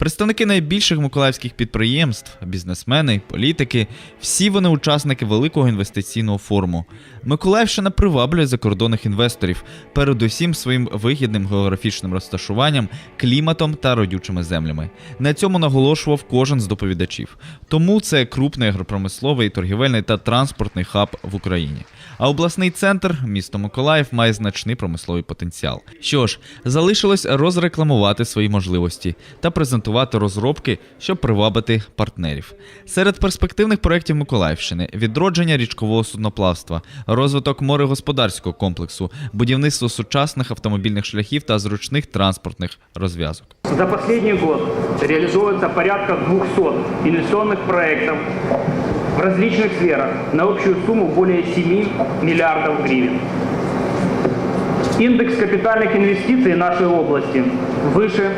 Представники найбільших миколаївських підприємств, бізнесмени, політики всі вони учасники великого інвестиційного форуму. Миколаївщина приваблює закордонних інвесторів, передусім своїм вигідним географічним розташуванням, кліматом та родючими землями. На цьому наголошував кожен з доповідачів. Тому це крупний агропромисловий, торгівельний та транспортний хаб в Україні. А обласний центр, місто Миколаїв, має значний промисловий потенціал. Що ж, залишилось розрекламувати свої можливості та презентувати розробки, щоб привабити партнерів. Серед перспективних проєктів Миколаївщини відродження річкового судноплавства, розвиток морегосподарського комплексу, будівництво сучасних автомобільних шляхів та зручних транспортних розв'язок. За последний год реализуется порядка 200 инвестиционных проектов в различных сферах на общую сумму более 7 миллиардов гривен. Индекс капитальных инвестиций нашей области выше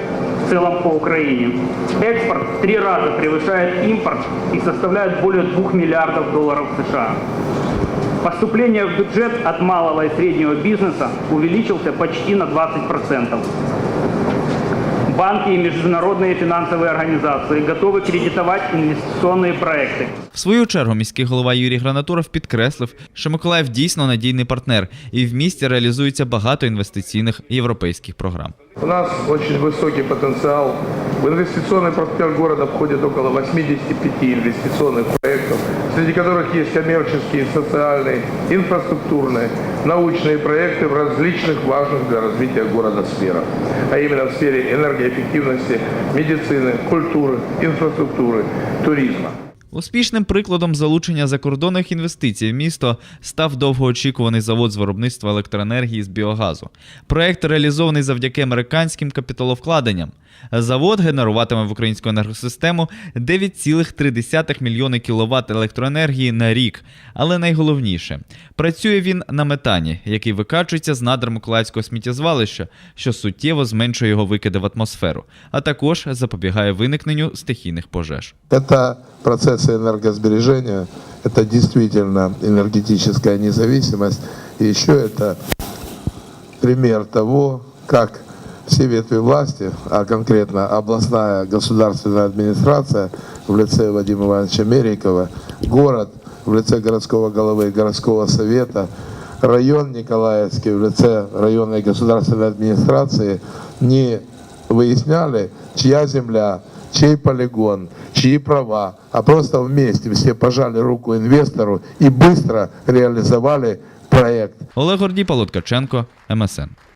в целом по Украине. Экспорт в три раза превышает импорт и составляет более 2 миллиардов долларов США. Поступление в бюджет от малого и среднего бизнеса увеличился почти на 20%. Банки и международные финансовые организации готовы кредитовать инвестиционные проекты. В свою чергу міський голова Юрій Гранатуров підкреслив, що Миколаїв дійсно надійний партнер, і в місті реалізується багато інвестиційних європейських програм. У нас очень высокий потенциал. В инвестиционный портфель города входит около 85 инвестиционных проектов, среди которых есть коммерческие, социальные, инфраструктурные, научные проекты в различных важных для развития города сферах, а именно в сфере энергоэффективности, медицины, культуры, инфраструктуры, туризма. Успішним прикладом залучення закордонних інвестицій в місто став довгоочікуваний завод з виробництва електроенергії з біогазу. Проект реалізований завдяки американським капіталовкладенням. Завод генеруватиме в українську енергосистему 9,3 мільйони кіловат електроенергії на рік. Але найголовніше, працює він на метані, який викачується з надр Миколаївського сміттєзвалища, що суттєво зменшує його викиди в атмосферу, а також запобігає виникненню стихійних пожеж. Это процессы энергосбережения, это действительно энергетическая независимость. И еще это пример того, как все ветви власти, а конкретно областная государственная администрация в лице Вадима Ивановича Мерикова, город в лице городского головы и городского совета, район Николаевский в лице районной государственной администрации не выясняли, чья земля, чей полигон, чьи права, а просто вместе все пожали руку инвестору и быстро реализовали проект. Олег Гордій, Павло Ткаченко, МСН.